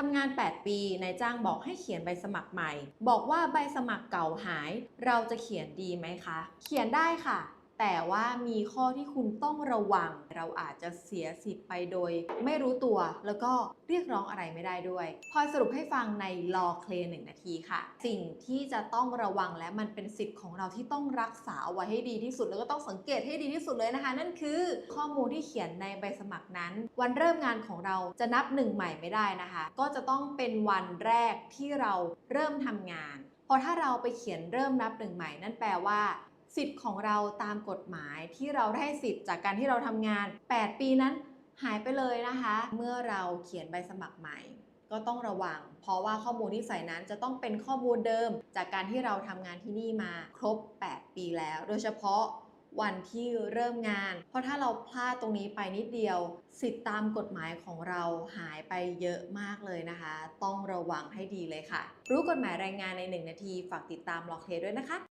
ทำงาน 8 ปี นายจ้างบอกให้เขียนใบสมัครใหม่ บอกว่าใบสมัครเก่าหาย เราจะเขียนดีไหมคะ เขียนได้ค่ะ แต่ว่ามีข้อที่คุณต้องระวัง เราอาจจะเสียสิทธิ์ไปโดย ไม่รู้ตัวแล้วก็เรียกร้องอะไรไม่ได้ด้วย พอสรุปให้ฟังในรอเคลหนึ่งนาทีค่ะ สิ่งที่จะต้องระวังและมันเป็นสิทธิ์ของเราที่ต้องรักษาเอาไว้ให้ดีที่สุด แล้วก็ต้องสังเกตให้ดีที่สุดเลยนะคะ นั่นคือข้อมูลที่เขียนในใบสมัครนั้น วันเริ่มงานของเราจะนับหนึ่งใหม่ไม่ได้นะคะ ก็จะต้องเป็นวันแรกที่เราเริ่มทำงานเพราะถ้าเราไปเขียนเริ่มนับหนึ่งใหม่นั่นแปลว่า สิทธิ์ของเราตามกฎหมายที่เราได้สิทธิ์จากการที่เราทำงาน 8 ปีนั้นหายไปเลยนะคะ เมื่อเราเขียนใบสมัครใหม่ ก็ต้องระวัง เพราะว่าข้อมูลที่ใส่นั้นจะต้องเป็นข้อมูลเดิม จากการที่เราทำงานที่นี่มาครบ 8 ปีแล้ว โดยเฉพาะวันที่เริ่มงาน เพราะถ้าเราพลาดตรงนี้ไปนิดเดียว สิทธิ์ตามกฎหมายของเราหายไปเยอะมากเลยนะคะ ต้องระวังให้ดีเลยค่ะ รู้กฎหมายแรงงานใน 1 นาที ฝากติดตามล็อกเคด้วยนะคะ